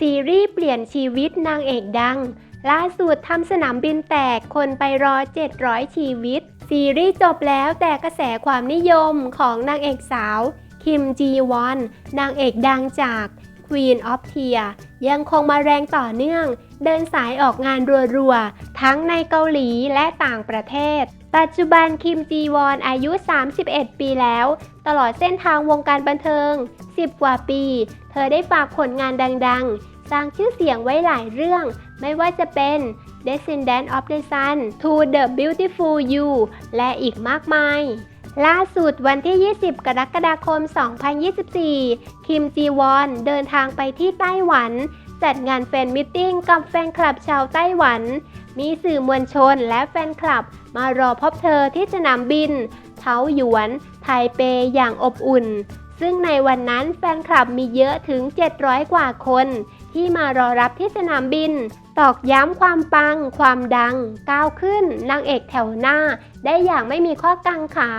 ซีรีส์เปลี่ยนชีวิตนางเอกดัง ล่าสุดทำสนามบินแตกคนไปรอ 700 ชีวิต ซีรีส์จบแล้วแต่กระแสความนิยมของนางเอกสาว คิมจีวอน นางเอกดังจาก Queen of t e a r ยังคงมาแรงต่อเนื่อง เดินสายออกงานรัวๆ ทั้งในเกาหลีและต่างประเทศ ปัจจุบันคิมจีวอนอายุ 31 ปีแล้ว ตลอดเส้นทางวงการบันเทิง 10 กว่าปี เธอได้ฝากผลงานดังๆ สร้างชื่อเสียงไว้หลายเรื่อง ไม่ว่าจะเป็น Descendant of the Sun To the Beautiful You และอีกมากมาย ล่าสุดวันที่ 20 กรกฎาคม 2024 คิมจีวอนเดินทางไปที่ไต้หวัน จัดงานแฟนมิทติ้งกับแฟนคลับชาวไต้หวัน มีสื่อมวลชนและแฟนคลับ มารอพบเธอที่สนามบินเทาหยวน ไทเปอย่างอบอุ่น ซึ่งในวันนั้นแฟนคลับมีเยอะถึง 700 กว่าคน ที่มารอรับที่สนามบิน ตอกย้ำความปัง ความดัง ก้าวขึ้นนางเอกแถวหน้า ได้อย่างไม่มีข้อกังขา